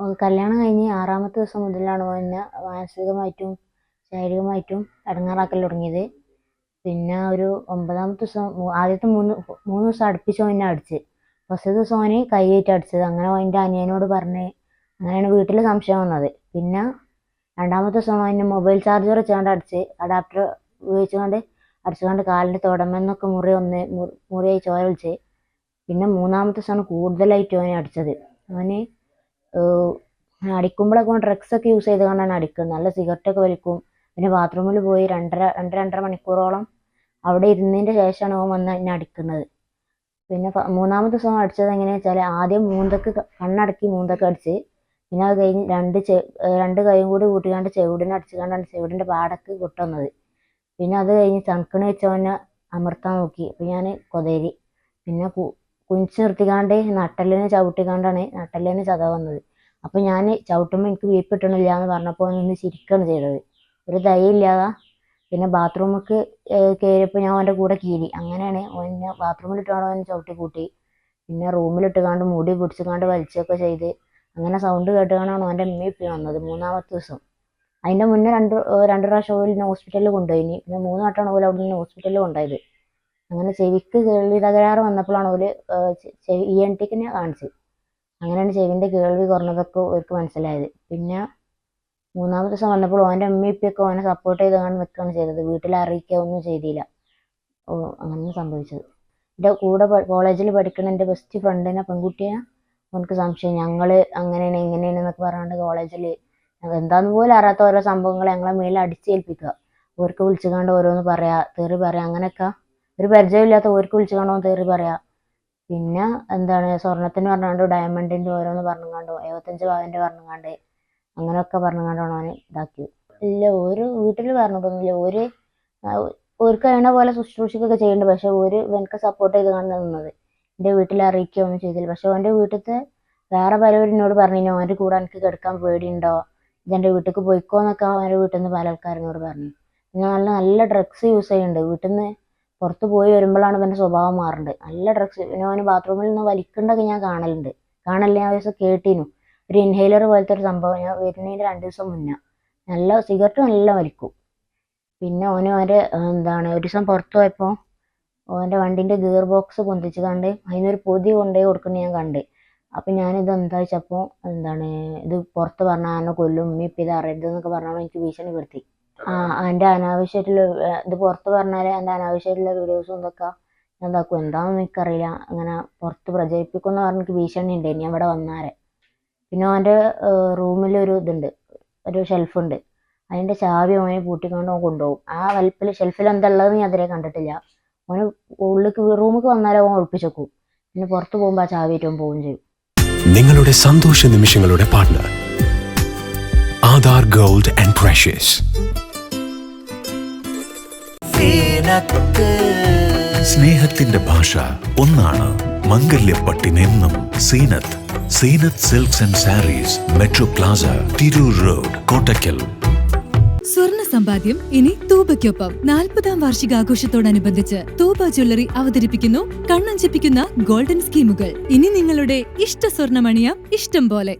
കല്യാണം കഴിഞ്ഞ് ആറാമത്തെ ദിവസം മുതലാണ് എന്നെ മാനസികമായിട്ടും ശാരീരികമായിട്ടും ഇടങ്ങാറാക്കൽ തുടങ്ങിയത്. പിന്നെ ഒരു ഒമ്പതാമത്തെ ദിവസം ആദ്യത്തെ മൂന്ന് മൂന്ന് ദിവസം അടുപ്പിച്ച് എന്നെ അടിച്ച്. ഫസ്റ്റ് ദിവസം അവന് കൈയേറ്റ് അടിച്ചത്. അങ്ങനെ അവന്റെ അനിയനോട് പറഞ്ഞ് അങ്ങനെയാണ് വീട്ടിൽ സംശയം വന്നത്. പിന്നെ രണ്ടാമത്തെ ദിവസം എന്നെ മൊബൈൽ ചാർജർ വെച്ചുകൊണ്ട് അടിച്ച് അഡാപ്റ്റർ ഉപയോഗിച്ചുകൊണ്ട് അടിച്ചുകൊണ്ട് കാലിന്റെ തുടമെന്നൊക്കെ മുറി ഒന്ന് മുറിയായി ചോര വിളിച്ച്. പിന്നെ മൂന്നാമത്തെ ദിവസമാണ് കൂടുതലായിട്ട് അവനെ അടിച്ചത്. അവന് അടിക്കുമ്പോഴൊക്കെ ഓൻ ഡ്രഗ്സ് ഒക്കെ യൂസ് ചെയ്ത് കൊണ്ടാണ് അടിക്കുന്നത്. നല്ല സിഗരറ്റ് ഒക്കെ വലിക്കും. പിന്നെ ബാത്റൂമിൽ പോയി രണ്ടര രണ്ട് രണ്ടര മണിക്കൂറോളം അവിടെ ഇരുന്നതിന്റെ ശേഷമാണ് ഓൻ വന്ന് എന്നെ അടിക്കുന്നത്. പിന്നെ മൂന്നാമത്തെ ദിവസം അടിച്ചത് എങ്ങനെയാ വെച്ചാൽ ആദ്യം മൂന്തക്ക് കണ്ണടക്കി മൂന്തക്ക് അടിച്ച്. പിന്നെ അത് കഴിഞ്ഞ് രണ്ട് ചെ രണ്ട് കൈയും കൂടി കൂട്ടിക്കാണ്ട് ചെവിടിനെ അടിച്ചുകൊണ്ടാണ് ചെവിടിന്റെ പാടക്ക് കൊട്ടുന്നത് പിന്നെ അത് കഴിഞ്ഞ് ചങ്കണ് വെച്ച് അവനെ അമർത്താൻ നോക്കി. അപ്പം ഞാൻ കൊതേരി. പിന്നെ കു കുനിച്ച് നിർത്തിക്കാണ്ട് നട്ടലിനെ ചവിട്ടിക്കാണ്ടാണ് നട്ടലിനെ ചതവ് വന്നത്. അപ്പോൾ ഞാൻ ചവിട്ടുമ്പോൾ എനിക്ക് വീപ്പ് കിട്ടണില്ല എന്ന് പറഞ്ഞപ്പോൾ നിന്ന് ചിരിക്കുകയാണ് ചെയ്തത്. ഒരു ദയയില്ലാതെ പിന്നെ ബാത്റൂമിലേക്ക് കയറിയപ്പോൾ ഞാൻ അവന്റെ കൂടെ കീറി. അങ്ങനെയാണ് ഓനെ ബാത്റൂമിലിട്ടാണ് അവൻ ചവിട്ടി കൂട്ടി. പിന്നെ റൂമിലിട്ട് റൂമിലിട്ടുകാണ്ട് മുടി പിടിച്ചുകാണ്ട് വലിച്ചൊക്കെ ചെയ്ത്. അങ്ങനെ സൗണ്ട് കേട്ടുകൊണ്ടാണ് അവന്റെ അമ്മ ഇപ്പം വന്നത് മൂന്നാമത്തെ ദിവസം. അതിന്റെ മുന്നേ രണ്ട് രണ്ട് പ്രാവശ്യം ഓലിനെ ഹോസ്പിറ്റലിൽ കൊണ്ടുപോയി. പിന്നെ മൂന്ന് വട്ടമാണ് ഓൽ അവിടെ നിന്ന് ഹോസ്പിറ്റലിൽ കൊണ്ടുപോയത്. അങ്ങനെ ചെവിക്ക് കേൾവി തകരാറ് വന്നപ്പോഴാണ് ഓൽ ഇ എൻ ടിക്കിനെ കാണിച്ചത്. അങ്ങനെയാണ് ചെവിന്റെ കേൾവി കുറഞ്ഞതൊക്കെ അവർക്ക് മനസ്സിലായത്. പിന്നെ മൂന്നാമത്തെ ദിവസം വന്നപ്പോൾ ഓന്റെ അമ്മയിപ്പൊക്കെ ഓനെ സപ്പോർട്ട് ചെയ്ത് അങ്ങനെ നിൽക്കുകയാണ് ചെയ്തത്. വീട്ടിൽ അറിയിക്കുക ഒന്നും ചെയ്തില്ല. ഓ അങ്ങനെ സംഭവിച്ചത്. എന്റെ കൂടെ കോളേജിൽ പഠിക്കുന്ന എന്റെ ബെസ്റ്റ് ഫ്രണ്ടിനെ പെൺകുട്ടിയെ അവനക്ക് സംശയം. ഞങ്ങൾ അങ്ങനെയാണ് ഇങ്ങനെയാണ് എന്നൊക്കെ പറഞ്ഞുകൊണ്ട് കോളേജിൽ എന്താന്ന് പോലും അറിയാത്ത ഓരോ സംഭവങ്ങൾ ഞങ്ങളെ മേലെ അടിച്ചേൽപ്പിക്കുക. ഓർക്ക് വിളിച്ചുകൊണ്ട് ഓരോന്ന് പറയാ തെറി പറയാ അങ്ങനെയൊക്കെ. ഒരു പരിചയമില്ലാത്ത ഓർക്ക് വിളിച്ചു വിളിച്ചുകൊണ്ടോ തെറി പറയാ. പിന്നെ എന്താണ് സ്വർണത്തിന് പറഞ്ഞാണ്ട് ഡയമണ്ടിന്റെ ഓരോന്ന് പറഞ്ഞുകൊണ്ട് എഴുപത്തഞ്ച് പവന്റെ പറഞ്ഞുകൊണ്ട് അങ്ങനെയൊക്കെ പറഞ്ഞുകൊണ്ടാണ് അവനെ ഇതാക്കിയത്. ഇല്ല ഒരു വീട്ടിൽ പറഞ്ഞിട്ടൊന്നുമില്ല ഒരു ഓർക്ക് കഴിയണ പോലെ ശുശ്രൂഷിക്കൊക്കെ ചെയ്യുന്നുണ്ട് പക്ഷെ ഒരു എനിക്ക് സപ്പോർട്ട് ചെയ്ത് കണ്ട് നിന്നത്. എന്റെ വീട്ടിൽ അറിയിക്കുകയൊന്നും ചെയ്തില്ല. പക്ഷെ അവന്റെ വീട്ടിലത്തെ വേറെ പലരും എന്നോട് പറഞ്ഞു അവന്റെ കൂടെ എനിക്ക് കിടക്കാൻ പേടിയുണ്ടോ? ഇതെന്റെ വീട്ടിലേക്ക് പോയിക്കോന്നൊക്കെ അവന്റെ വീട്ടിൽ നിന്ന് പല ആൾക്കാരിനോട് പറഞ്ഞു. പിന്നെ നല്ല നല്ല ഡ്രഗ്സ് യൂസ് ചെയ്യുന്നുണ്ട്. വീട്ടിൽ നിന്ന് പുറത്ത് പോയി വരുമ്പോഴാണ് ഇവന്റെ സ്വഭാവം മാറുന്നത് നല്ല ഡ്രഗ്സ് പിന്നെ അവന് ബാത്റൂമിൽ നിന്ന് വലിക്കേണ്ടതൊക്കെ ഞാൻ കാണലുണ്ട്. കാണലില്ല ഞാൻ ദിവസം കേട്ടിനു. ഒരു ഇൻഹേലർ പോലത്തെ ഒരു സംഭവം. ഞാൻ വരുന്നതിന്റെ രണ്ട് ദിവസം മുന്നേ. നല്ല സിഗരറ്റ് നല്ല വലിക്കും. പിന്നെ ഓന് ഓന്റെ എന്താണ് ഒരു ദിവസം പുറത്ത് പോയപ്പോൾ ഓന്റെ വണ്ടീന്റെ ഗിയർ ബോക്സ് പൊന്തിച്ച് കണ്ട് അതിനൊരു പൊതി കൊണ്ടുപോയി കൊടുക്കുന്നത് ഞാൻ കണ്ട്. അപ്പം ഞാനിത് എന്താ വെച്ചപ്പോൾ എന്താണ് ഇത് പുറത്ത് പറഞ്ഞാൽ കൊല്ലും ഉമ്മി ഇപ്പം ഇത് അറിയരുത് എന്നൊക്കെ പറഞ്ഞാൽ എനിക്ക് ഭീഷണിപ്പെടുത്തി. ആ എന്റെ അനാവശ്യമായിട്ടുള്ള ഇത് പുറത്ത് പറഞ്ഞാൽ എന്റെ അനാവശ്യമായിട്ടുള്ള വീഡിയോസും ഇതൊക്കെ ഞാൻ എന്താക്കും എന്താണെന്ന് എനിക്കറിയില്ല. അങ്ങനെ പുറത്ത് പ്രചരിപ്പിക്കുമെന്ന് പറഞ്ഞ് എനിക്ക് ഭീഷണി ഉണ്ട് ഞാൻ ഇവിടെ വന്നാരെ പിന്നെ അവന്റെ റൂമിൽ ഒരു ഇതുണ്ട്. ഒരു ഷെൽഫുണ്ട്. അതിന്റെ ചാവി അവനെ പൂട്ടിക്കൊണ്ട് അവൻ കൊണ്ടുപോകും. ആ വലിപ്പിൽ ഷെൽഫിൽ എന്താ ഉള്ളതെന്ന് ഞാൻ അതുവരെ കണ്ടിട്ടില്ല. അവന് ഉള്ളിലേക്ക് റൂമിലേക്ക് വന്നാലേ അവൻ ഒളിപ്പിച്ചേക്കും പിന്നെ പുറത്ത് പോകുമ്പോൾ ആ ചാവി ഏറ്റവും പോവുകയും ചെയ്യും. നിങ്ങളുടെ സന്തോഷ നിമിഷങ്ങളുടെ partner Aadhaar gold and precious. സ്നേഹത്തിന്റെ ഭാഷ ഒന്നാണ് മംഗല്യപ്പട്ടിനെന്നും Zeenath Zeenath silks and sarees metro plaza Tirur road Kottakkal സ്വർണ സമ്പാദ്യം ഇനി തൂബയ്ക്കൊപ്പം. നാൽപ്പതാം വാർഷികാഘോഷത്തോടനുബന്ധിച്ച് തൂബ ജ്വല്ലറി അവതരിപ്പിക്കുന്നു കണ്ണഞ്ചിപ്പിക്കുന്ന ഗോൾഡൻ സ്കീമുകൾ. ഇനി നിങ്ങളുടെ ഇഷ്ട സ്വർണമണിയാം ഇഷ്ടം പോലെ.